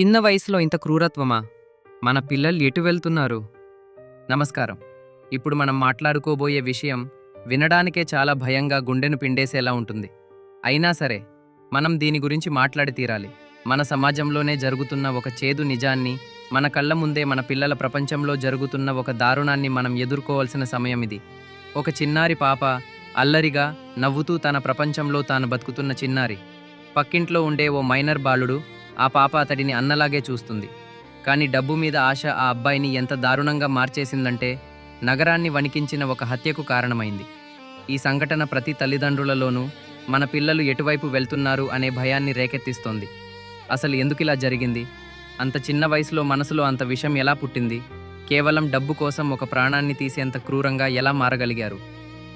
చిన్న వయసులో ఇంత క్రూరత్వమా? మన పిల్లలు ఎటు వెళ్తున్నారు? నమస్కారం. ఇప్పుడు మనం మాట్లాడుకోబోయే విషయం వినడానికే చాలా భయంగా గుండెను పిండేసేలా ఉంటుంది. అయినా సరే మనం దీని గురించి మాట్లాడి తీరాలి. మన సమాజంలోనే జరుగుతున్న ఒక చేదు నిజాన్ని మన కళ్ళ ముందే మన పిల్లల ప్రపంచంలో జరుగుతున్న ఒక దారుణాన్ని మనం ఎదుర్కోవాల్సిన సమయం ఇది. ఒక చిన్నారి పాప అల్లరిగా నవ్వుతూ తన ప్రపంచంలో తాను బతుకుతున్న చిన్నారి. పక్కింట్లో ఉండే ఓ మైనర్ బాలుడు ఆ పాప అతడిని అన్నలాగే చూస్తుంది. కానీ డబ్బు మీద ఆశ ఆ అబ్బాయిని ఎంత దారుణంగా మార్చేసిందంటే నగరాన్ని వణికించిన ఒక హత్యకు కారణమైంది. ఈ సంఘటన ప్రతి తల్లిదండ్రులలోనూ మన పిల్లలు ఎటువైపు వెళ్తున్నారు అనే భయాన్ని రేకెత్తిస్తోంది. అసలు ఎందుకిలా జరిగింది? అంత చిన్న వయసులో మనసులో అంత విషం ఎలా పుట్టింది? కేవలం డబ్బు కోసం ఒక ప్రాణాన్ని తీసేంత క్రూరంగా ఎలా మారగలిగారు?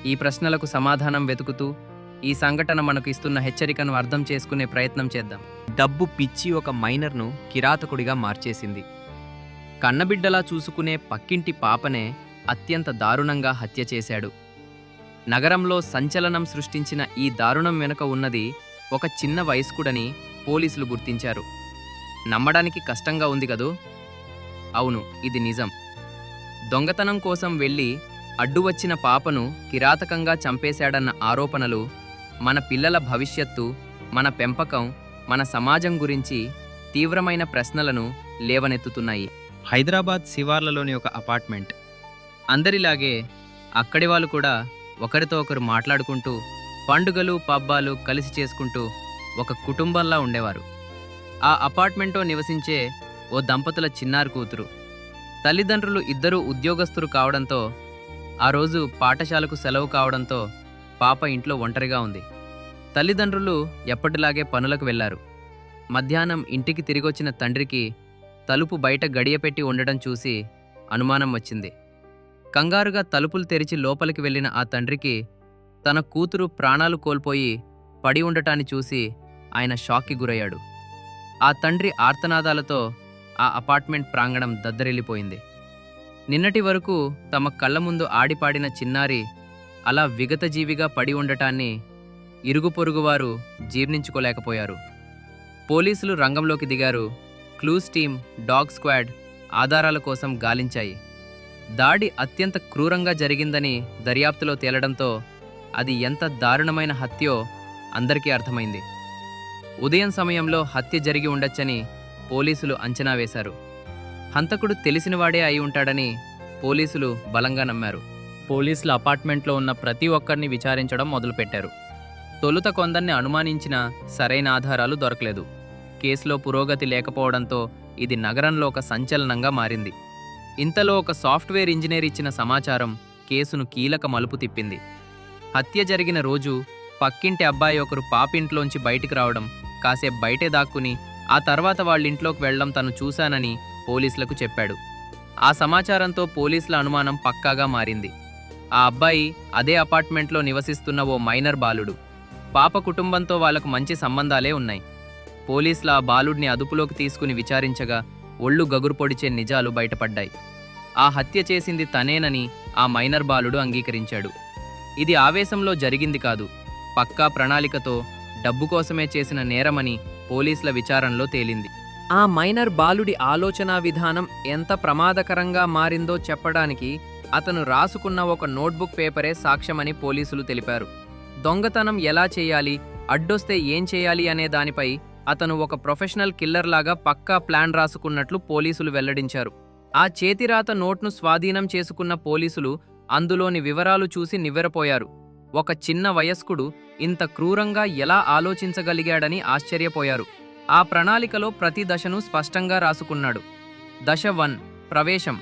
ఈ ప్రశ్నలకు సమాధానం వెతుకుతూ ఈ సంఘటన మనకు ఇస్తున్న హెచ్చరికను అర్థం చేసుకునే ప్రయత్నం చేద్దాం. డబ్బు పిచ్చి ఒక మైనర్ను కిరాతకుడిగా మార్చేసింది. కన్నబిడ్డలా చూసుకునే పక్కింటి పాపనే అత్యంత దారుణంగా హత్య చేశాడు. నగరంలో సంచలనం సృష్టించిన ఈ దారుణం వెనుక ఉన్నది ఒక చిన్న వయస్కుడని పోలీసులు గుర్తించారు. నమ్మడానికి కష్టంగా ఉంది కదూ? అవును ఇది నిజం. దొంగతనం కోసం వెళ్ళి అడ్డువచ్చిన పాపను కిరాతకంగా చంపేశాడన్న ఆరోపణలు మన పిల్లల భవిష్యత్తు మన పెంపకం మన సమాజం గురించి తీవ్రమైన ప్రశ్నలను లేవనెత్తుతున్నాయి. హైదరాబాద్ శివార్లలోని ఒక అపార్ట్మెంట్. అందరిలాగే అక్కడి వాళ్ళు కూడా ఒకరితో ఒకరు మాట్లాడుకుంటూ పండుగలు పబ్బాలు కలిసి చేసుకుంటూ ఒక కుటుంబంలా ఉండేవారు. ఆ అపార్ట్మెంట్లో నివసించే ఓ దంపతుల చిన్నారు కూతురు. తల్లిదండ్రులు ఇద్దరూ ఉద్యోగస్తులు కావడంతో ఆ రోజు పాఠశాలకు సెలవు కావడంతో పాప ఇంట్లో ఒంటరిగా ఉంది. తల్లిదండ్రులు ఎప్పటిలాగే పనులకు వెళ్ళారు. మధ్యాహ్నం ఇంటికి తిరిగొచ్చిన తండ్రికి తలుపు బయట గడియపెట్టి ఉండడం చూసి అనుమానం వచ్చింది. కంగారుగా తలుపులు తెరిచి లోపలికి వెళ్ళిన ఆ తండ్రికి తన కూతురు ప్రాణాలు కోల్పోయి పడి ఉండటాన్ని చూసి ఆయన షాక్కి గురయ్యాడు. ఆ తండ్రి ఆర్తనాదాలతో ఆ అపార్ట్మెంట్ ప్రాంగణం దద్దరిల్లిపోయింది. నిన్నటి వరకు తమ కళ్ళ ముందు ఆడిపాడిన చిన్నారి అలా విగతజీవిగా పడి ఉండటాన్ని ఇరుగు పొరుగువారు జీర్ణించుకోలేకపోయారు. పోలీసులు రంగంలోకి దిగారు. క్లూస్ టీం డాగ్ స్క్వాడ్ ఆధారాల కోసం గాలించాయి. దాడి అత్యంత క్రూరంగా జరిగిందని దర్యాప్తులో తేలడంతో అది ఎంత దారుణమైన హత్యో అందరికీ అర్థమైంది. ఉదయం సమయంలో హత్య జరిగి ఉండొచ్చని పోలీసులు అంచనా వేశారు. హంతకుడు తెలిసినవాడే అయి ఉంటాడని పోలీసులు బలంగా నమ్మారు. పోలీసులు అపార్ట్మెంట్లో ఉన్న ప్రతి ఒక్కరిని విచారించడం మొదలుపెట్టారు. తొలుత కొందరిని అనుమానించిన సరైన ఆధారాలు దొరకలేదు. కేసులో పురోగతి లేకపోవడంతో ఇది నగరంలో ఒక సంచలనంగా మారింది. ఇంతలో ఒక సాఫ్ట్వేర్ ఇంజనీర్ ఇచ్చిన సమాచారం కేసును కీలక మలుపు తిప్పింది. హత్య జరిగిన రోజు పక్కింటి అబ్బాయి ఒకరు పాపింట్లోంచి బయటికి రావడం కాసేపు బయటే దాక్కుని ఆ తర్వాత వాళ్ళింట్లోకి వెళ్ళడం తను చూశానని పోలీసులకు చెప్పాడు. ఆ సమాచారంతో పోలీసుల అనుమానం పక్కాగా మారింది. ఆ అబ్బాయి అదే అపార్ట్మెంట్లో నివసిస్తున్న ఓ మైనర్ బాలుడు. పాప కుటుంబంతో వాళ్ళకు మంచి సంబంధాలే ఉన్నాయి. పోలీసులు ఆ బాలుడిని అదుపులోకి తీసుకుని విచారించగా ఒళ్ళు గగురు పొడిచే నిజాలు బయటపడ్డాయి. ఆ హత్య చేసింది తనేనని ఆ మైనర్ బాలుడు అంగీకరించాడు. ఇది ఆవేశంలో జరిగింది కాదు పక్కా ప్రణాళికతో డబ్బు కోసమే చేసిన నేరమని పోలీసుల విచారణలో తేలింది. ఆ మైనర్ బాలుడి ఆలోచనా విధానం ఎంత ప్రమాదకరంగా మారిందో చెప్పడానికి అతను రాసుకున్న ఒక నోట్బుక్ పేపరే సాక్ష్యమని పోలీసులు తెలిపారు. దొంగతనం ఎలా చేయాలి అడ్డొస్తే ఏం చేయాలి అనే దానిపై అతను ఒక ప్రొఫెషనల్ కిల్లర్ లాగా పక్కా ప్లాన్ రాసుకున్నట్లు పోలీసులు వెల్లడించారు. ఆ చేతిరాత నోట్ను స్వాధీనం చేసుకున్న పోలీసులు అందులోని వివరాలు చూసి నివ్వెరపోయారు. ఒక చిన్న వయస్కుడు ఇంత క్రూరంగా ఎలా ఆలోచించగలిగాడని ఆశ్చర్యపోయారు. ఆ ప్రణాళికలో ప్రతి దశను స్పష్టంగా రాసుకున్నాడు. దశ వన్ ప్రవేశం.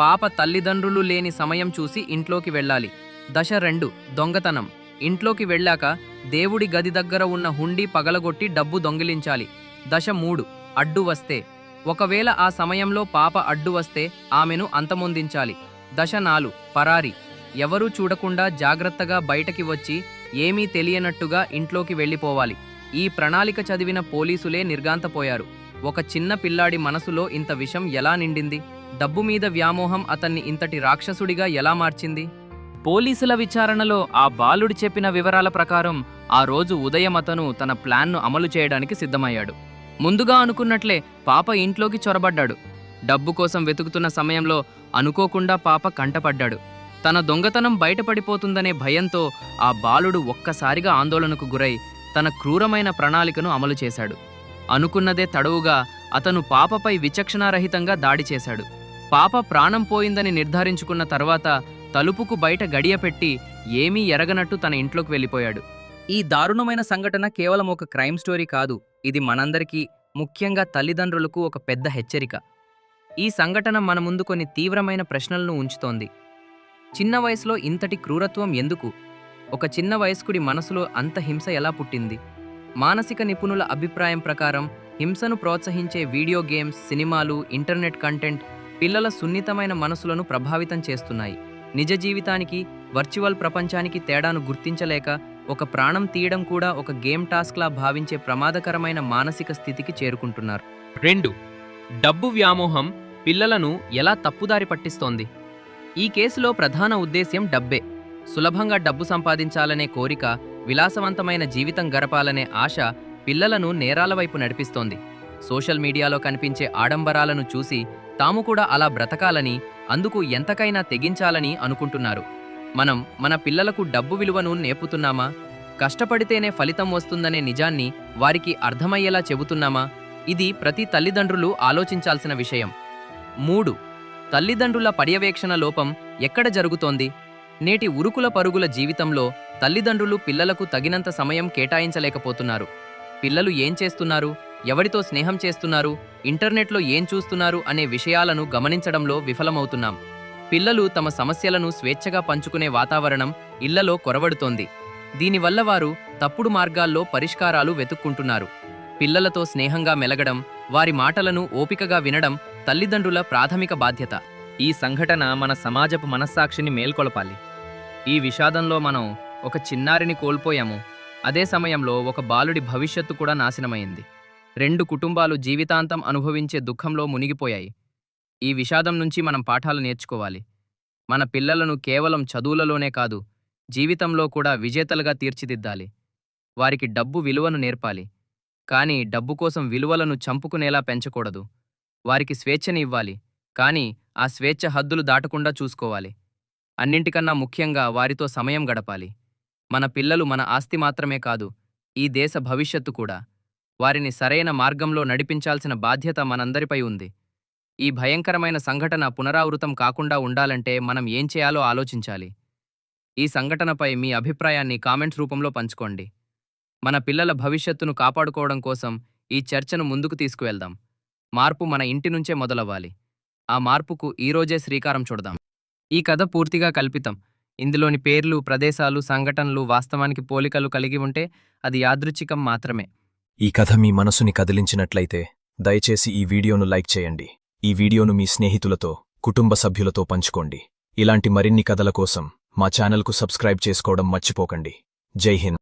పాప తల్లిదండ్రులు లేని సమయం చూసి ఇంట్లోకి వెళ్ళాలి. దశ రెండు దొంగతనం. ఇంట్లోకి వెళ్ళాక దేవుడి గది దగ్గర ఉన్న హుండీ పగలగొట్టి డబ్బు దొంగిలించాలి. దశ మూడు అడ్డు వస్తే. ఒకవేళ ఆ సమయంలో పాప అడ్డు వస్తే ఆమెను అంతమొందించాలి. దశ నాలు పరారి. ఎవరూ చూడకుండా జాగ్రత్తగా బయటకి వచ్చి ఏమీ తెలియనట్టుగా ఇంట్లోకి వెళ్ళిపోవాలి. ఈ ప్రణాళిక చదివిన పోలీసులే నిర్గాంతపోయారు ఒక చిన్న పిల్లాడి మనసులో ఇంత విషం ఎలా నిండింది? డబ్బు మీద వ్యామోహం అతన్ని ఇంతటి రాక్షసుడిగా ఎలా మార్చింది? పోలీసుల విచారణలో ఆ బాలుడు చెప్పిన వివరాల ప్రకారం ఆ రోజు ఉదయం అతను తన ప్లాన్ను అమలు చేయడానికి సిద్ధమయ్యాడు. ముందుగా అనుకున్నట్లే పాప ఇంట్లోకి చొరబడ్డాడు. డబ్బు కోసం వెతుకుతున్న సమయంలో అనుకోకుండా పాప కంటపడ్డాడు. తన దొంగతనం బయటపడిపోతుందనే భయంతో ఆ బాలుడు ఒక్కసారిగా ఆందోళనకు గురై తన క్రూరమైన ప్రణాళికను అమలు చేశాడు. అనుకున్నదే తడవుగా అతను పాపపై విచక్షణారహితంగా దాడి చేశాడు. పాప ప్రాణం పోయిందని నిర్ధారించుకున్న తర్వాత తలుపుకు బయట గడియపెట్టి ఏమీ ఎరగనట్టు తన ఇంట్లోకి వెళ్ళిపోయాడు. ఈ దారుణమైన సంఘటన కేవలం ఒక క్రైమ్ స్టోరీ కాదు ఇది మనందరికీ ముఖ్యంగా తల్లిదండ్రులకు ఒక పెద్ద హెచ్చరిక. ఈ సంఘటన మన ముందు కొన్ని తీవ్రమైన ప్రశ్నలను ఉంచుతోంది. చిన్న వయసులో ఇంతటి క్రూరత్వం ఎందుకు? ఒక చిన్న వయస్కుడి మనసులో అంత హింస ఎలా పుట్టింది? మానసిక నిపుణుల అభిప్రాయం ప్రకారం హింసను ప్రోత్సహించే వీడియో గేమ్స్ సినిమాలు ఇంటర్నెట్ కంటెంట్ పిల్లల సున్నితమైన మనసులను ప్రభావితం చేస్తున్నాయి. నిజ జీవితానికి వర్చువల్ ప్రపంచానికి తేడాను గుర్తించలేక ఒక ప్రాణం తీయడం కూడా ఒక గేమ్ టాస్క్లా భావించే ప్రమాదకరమైన మానసిక స్థితికి చేరుకుంటున్నారు. రెండు. డబ్బు వ్యామోహం పిల్లలను ఎలా తప్పుదారి పట్టిస్తోంది? ఈ కేసులో ప్రధాన ఉద్దేశ్యం డబ్బే. సులభంగా డబ్బు సంపాదించాలనే కోరిక విలాసవంతమైన జీవితం గడపాలనే ఆశ పిల్లలను నేరాల వైపు నడిపిస్తోంది. సోషల్ మీడియాలో కనిపించే ఆడంబరాలను చూసి తాము కూడా అలా బ్రతకాలని అందుకు ఎంతకైనా తెగించాలని అనుకుంటున్నారు. మనం మన పిల్లలకు డబ్బు విలువను నేర్పుతున్నామా? కష్టపడితేనే ఫలితం వస్తుందనే నిజాన్ని వారికి అర్థమయ్యేలా చెబుతున్నామా? ఇది ప్రతి తల్లిదండ్రులు ఆలోచించాల్సిన విషయం. మూడు. తల్లిదండ్రుల పర్యవేక్షణ లోపం ఎక్కడ జరుగుతోంది? నేటి ఉరుకుల పరుగుల జీవితంలో తల్లిదండ్రులు పిల్లలకు తగినంత సమయం కేటాయించలేకపోతున్నారు. పిల్లలు ఏం చేస్తున్నారు? ఎవరితో స్నేహం చేస్తున్నారు ఇంటర్నెట్లో ఏం చూస్తున్నారు అనే విషయాలను గమనించడంలో విఫలమవుతున్నాం. పిల్లలు తమ సమస్యలను స్వేచ్ఛగా పంచుకునే వాతావరణం ఇళ్ళలో కొరవడుతోంది. దీనివల్ల వారు తప్పుడు మార్గాల్లో పరిష్కారాలు వెతుక్కుంటున్నారు. పిల్లలతో స్నేహంగా మెలగడం వారి మాటలను ఓపికగా వినడం తల్లిదండ్రుల ప్రాథమిక బాధ్యత. ఈ సంఘటన మన సమాజపు మనస్సాక్షిని మేల్కొలపాలి. ఈ విషాదంలో మనం ఒక చిన్నారిని కోల్పోయాము. అదే సమయంలో ఒక బాలుడి భవిష్యత్తు కూడా నాశనమైంది. రెండు కుటుంబాలు జీవితాంతం అనుభవించే దుఃఖంలో మునిగిపోయాయి. ఈ విషాదం నుంచి మనం పాఠాలు నేర్చుకోవాలి. మన పిల్లలను కేవలం చదువులలోనే కాదు జీవితంలో కూడా విజేతలుగా తీర్చిదిద్దాలి. వారికి డబ్బు విలువను నేర్పాలి. కానీ డబ్బు కోసం విలువలను చంపుకునేలా పెంచకూడదు. వారికి స్వేచ్ఛని ఇవ్వాలి. కానీ ఆ స్వేచ్ఛ హద్దులు దాటకుండా చూసుకోవాలి. అన్నింటికన్నా ముఖ్యంగా వారితో సమయం గడపాలి. మన పిల్లలు మన ఆస్తి మాత్రమే కాదు ఈ దేశ భవిష్యత్తు కూడా. వారిని సరైన మార్గంలో నడిపించాల్సిన బాధ్యత మనందరిపై ఉంది. ఈ భయంకరమైన సంఘటన పునరావృతం కాకుండా ఉండాలంటే మనం ఏం చేయాలో ఆలోచించాలి. ఈ సంఘటనపై మీ అభిప్రాయాన్ని కామెంట్స్ రూపంలో పంచుకోండి. మన పిల్లల భవిష్యత్తును కాపాడుకోవడం కోసం ఈ చర్చను ముందుకు తీసుకువెళ్దాం. మార్పు మన ఇంటి నుంచే మొదలవ్వాలి. ఆ మార్పుకు ఈరోజే శ్రీకారం చూడదాం. ఈ కథ పూర్తిగా కల్పితం. ఇందులోని పేర్లు ప్రదేశాలు సంఘటనలు వాస్తవానికి పోలికలు కలిగి ఉంటే అది యాదృచ్ఛికం మాత్రమే. ఈ కథ మీ మనసుని కదిలించినట్లయితే దయచేసి ఈ వీడియోను లైక్ చేయండి. ఈ వీడియోను మీ స్నేహితులతో కుటుంబ సభ్యులతో పంచుకోండి. ఇలాంటి మరిన్ని కథల కోసం మా ఛానల్కు సబ్స్క్రైబ్ చేసుకోవడం మర్చిపోకండి. జై హింద్.